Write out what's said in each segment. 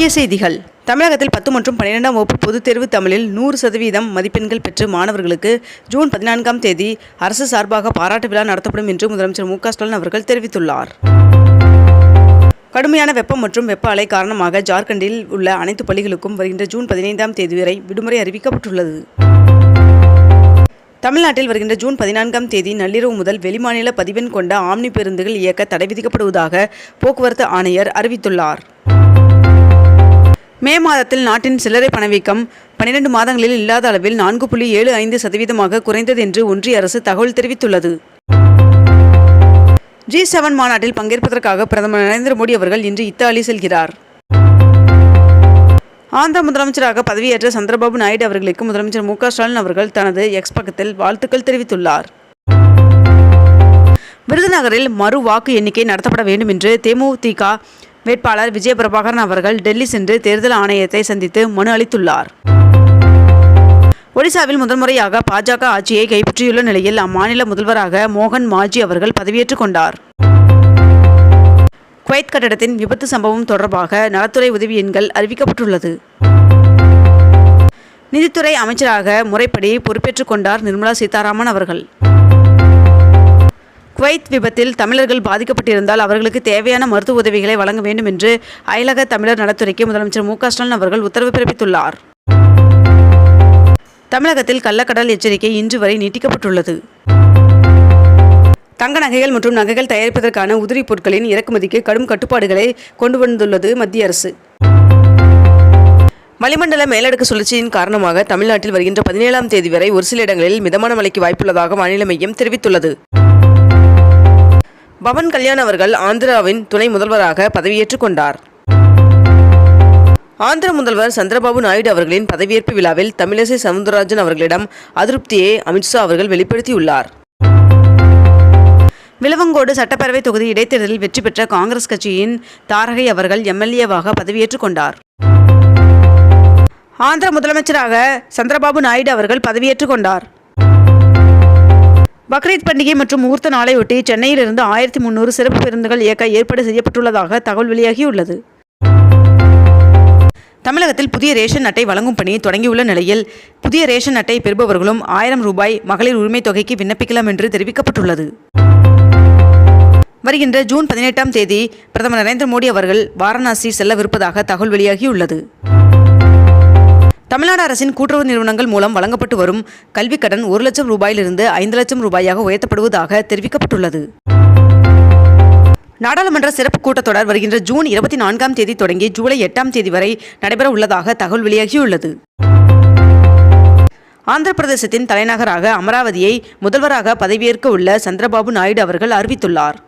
முக்கிய செய்திகள். தமிழகத்தில் பத்து மற்றும் பன்னிரெண்டாம் வகுப்பு பொதுத் தேர்வு தமிழில் நூறு சதவீதம் மதிப்பெண்கள் பெற்று மாணவர்களுக்கு ஜூன் பதினான்காம் தேதி அரசு சார்பாக பாராட்டு விழா நடத்தப்படும் என்று முதலமைச்சர் மு ஸ்டாலின் அவர்கள் தெரிவித்துள்ளார். கடுமையான வெப்பம் மற்றும் வெப்ப அலை காரணமாக ஜார்க்கண்டில் உள்ள அனைத்து பள்ளிகளுக்கும் வருகின்ற ஜூன் பதினைந்தாம் தேதி வரை விடுமுறை அறிவிக்கப்பட்டுள்ளது. தமிழ்நாட்டில் வருகின்ற ஜூன் பதினான்காம் தேதி நள்ளிரவு முதல் வெளிமாநில பதிவெண் கொண்ட ஆம்னி பேருந்துகள் இயக்க தடை விதிக்கப்படுவதாக போக்குவரத்து ஆணையர் அறிவித்துள்ளார். மே மாதத்தில் நாட்டின் சில்லறை பணவீக்கம் பன்னிரண்டு மாதங்களில் இல்லாத அளவில் நான்கு புள்ளி ஏழு ஐந்து சதவீதமாக குறைந்தது என்று ஒன்றிய அரசு தகவல் தெரிவித்துள்ளது. ஜி செவன் மாநாட்டில் பங்கேற்பதற்காக பிரதமர் நரேந்திர மோடி அவர்கள் இன்று இத்தாலி செல்கிறார். ஆந்திர முதலமைச்சராக பதவியேற்ற சந்திரபாபு நாயுடு அவர்களுக்கு முதலமைச்சர் மு ஸ்டாலின் அவர்கள் தனது எக்ஸ் பக்கத்தில் வாழ்த்துக்கள் தெரிவித்துள்ளார். விருதுநகரில் மறு வாக்கு எண்ணிக்கை நடத்தப்பட வேண்டும் என்று தேமுதிக வேட்பாளர் விஜய பிரபாகரன் அவர்கள் டெல்லி சென்று தேர்தல் ஆணையத்தை சந்தித்து மனு அளித்துள்ளார். ஒடிசாவில் முதன்முறையாக பாஜக ஆட்சியை கைப்பற்றியுள்ள நிலையில் அம்மாநில முதல்வராக மோகன் மாஜி அவர்கள் பதவியேற்றுக் கொண்டார். குவைத் கட்டடத்தின் விபத்து சம்பவம் தொடர்பாக நலத்துறை உதவி எண்கள் அறிவிக்கப்பட்டுள்ளது. நிதித்துறை அமைச்சராக முறைப்படி பொறுப்பேற்றுக் கொண்டார் நிர்மலா சீதாராமன் அவர்கள். குவைத் விபத்தில் தமிழர்கள் பாதிக்கப்பட்டிருந்தால் அவர்களுக்கு தேவையான மருத்துவ உதவிகளை வழங்க வேண்டும் என்று அயலக தமிழர் நலத்துறைக்கு முதலமைச்சர் மு ஸ்டாலின் அவர்கள் உத்தரவு பிறப்பித்துள்ளார். தமிழகத்தில் கள்ளக்கடல் எச்சரிக்கை இன்று வரை நீட்டிக்கப்பட்டுள்ளது. தங்க நகைகள் மற்றும் நகைகள் தயாரிப்பதற்கான உதிரி பொருட்களின் இறக்குமதிக்கு கடும் கட்டுப்பாடுகளை கொண்டு வந்துள்ளது மத்திய அரசு. வளிமண்டல மேலடுக்கு சுழற்சியின் காரணமாக தமிழ்நாட்டில் வருகின்ற பதினேழாம் தேதி வரை ஒரு சில இடங்களில் மிதமான மழைக்கு வாய்ப்புள்ளதாக வானிலை மையம் தெரிவித்துள்ளது. பவன் கல்யாண் அவர்கள் ஆந்திராவின் துணை முதல்வராக பதவியேற்றுக் கொண்டார். ஆந்திர முதல்வர் சந்திரபாபு நாயுடு அவர்களின் பதவியேற்பு விழாவில் தமிழிசை சவுந்தரராஜன் அவர்களிடம் அதிருப்தியை அமித்ஷா அவர்கள் வெளிப்படுத்தியுள்ளார். விலவங்கோடு சட்டப்பேரவை தொகுதி இடைத்தேர்தலில் வெற்றி பெற்ற காங்கிரஸ் கட்சியின் தாரகை அவர்கள் எம்எல்ஏவாக பதவியேற்றுக் கொண்டார். ஆந்திர முதலமைச்சராக சந்திரபாபு நாயுடு அவர்கள் பதவியேற்றுக் கொண்டார். பக்ரீத் பண்டிகை மற்றும் முகூர்த்த நாளையொட்டி சென்னையிலிருந்து ஆயிரத்தி முன்னூறு சிறப்பு பேருந்துகள் இயக்க ஏற்பாடு செய்யப்பட்டுள்ளதாக தகவல் வெளியாகியுள்ளது. தமிழகத்தில் புதிய ரேஷன் அட்டை வழங்கும் பணி தொடங்கியுள்ள நிலையில் புதிய ரேஷன் அட்டை பெறுபவர்களும் ஆயிரம் ரூபாய் மகளிர் உரிமைத் தொகைக்கு விண்ணப்பிக்கலாம் என்று தெரிவிக்கப்பட்டுள்ளது. வருகின்ற ஜூன் பதினெட்டாம் தேதி பிரதமர் நரேந்திர மோடி அவர்கள் வாரணாசி செல்லவிருப்பதாக தகவல் வெளியாகியுள்ளது. தமிழ்நாடு அரசின் கூட்டுறவு நிறுவனங்கள் மூலம் வழங்கப்பட்டு வரும் கல்விக் கடன் ஒரு லட்சம் ரூபாயிலிருந்து ஐந்து லட்சம் ரூபாயாக உயர்த்தப்படுவதாக தெரிவிக்கப்பட்டுள்ளது. நாடாளுமன்ற சிறப்பு கூட்டத்தொடர் வருகின்ற ஜூன் இருபத்தி நான்காம் தேதி தொடங்கி ஜூலை எட்டாம் தேதி வரை நடைபெற உள்ளதாக தகவல் வெளியாகியுள்ளது. ஆந்திர பிரதேசத்தின் தலைநகராக அமராவதியை முதல்வராக பதவியேற்க உள்ள சந்திரபாபு நாயுடு அவர்கள் அறிவித்துள்ளார்.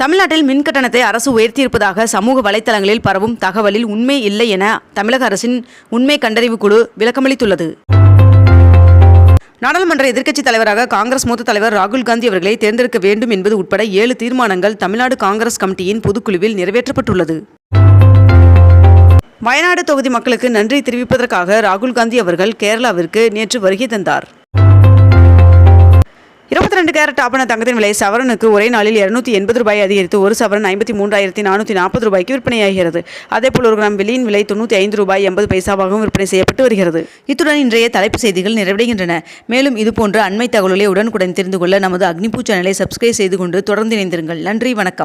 தமிழ்நாட்டில் மின் கட்டணத்தை அரசு உயர்த்தியிருப்பதாக சமூக வலைதளங்களில் பரவும் தகவலில் உண்மை இல்லை என தமிழக அரசின் உண்மை கண்டறிவு குழு விளக்கமளித்துள்ளது நாடாளுமன்ற எதிர்க்கட்சித் தலைவராக காங்கிரஸ் மூத்த தலைவர் ராகுல் காந்தி அவர்களை தேர்ந்தெடுக்க வேண்டும் என்பது உட்பட ஏழு தீர்மானங்கள் தமிழ்நாடு காங்கிரஸ் கமிட்டியின் பொதுக்குழுவில் நிறைவேற்றப்பட்டுள்ளது. வயநாடு தொகுதி மக்களுக்கு நன்றி தெரிவிப்பதற்காக ராகுல் காந்தி அவர்கள் கேரளாவிற்கு நேற்று வருகை தந்தார். இருபத்தி ரெண்டு கேரட் ஆபண தங்கத்தின் விலை சவரனுக்கு ஒரே நாளில் இருநூத்தி எண்பது ரூபாய் அதிகரித்து ஒரு சவரன் ஐம்பத்தி மூன்றாயிரத்தி நானூற்றி நாற்பது ரூபாய்க்கு விற்பனையாகிறது. அதேபோல் ஒரு கிராம் வெள்ளியின் விலை தொண்ணூற்றி ஐந்து ரூபாய் எண்பது பைசாவாகவும் விற்பனை செய்யப்பட்டு வருகிறது. இத்துடன் இன்றைய தலைப்பு செய்திகள் நிறைவடைகின்றன. மேலும் இதுபோன்ற அண்மை தகவல்களை உடனுக்குடன் தெரிந்து கொள்ள நமது அக்னிபூ சேனலை சப்ஸ்கிரைப் செய்து கொண்டு தொடர்ந்து இணைந்திருங்கள். நன்றி வணக்கம்.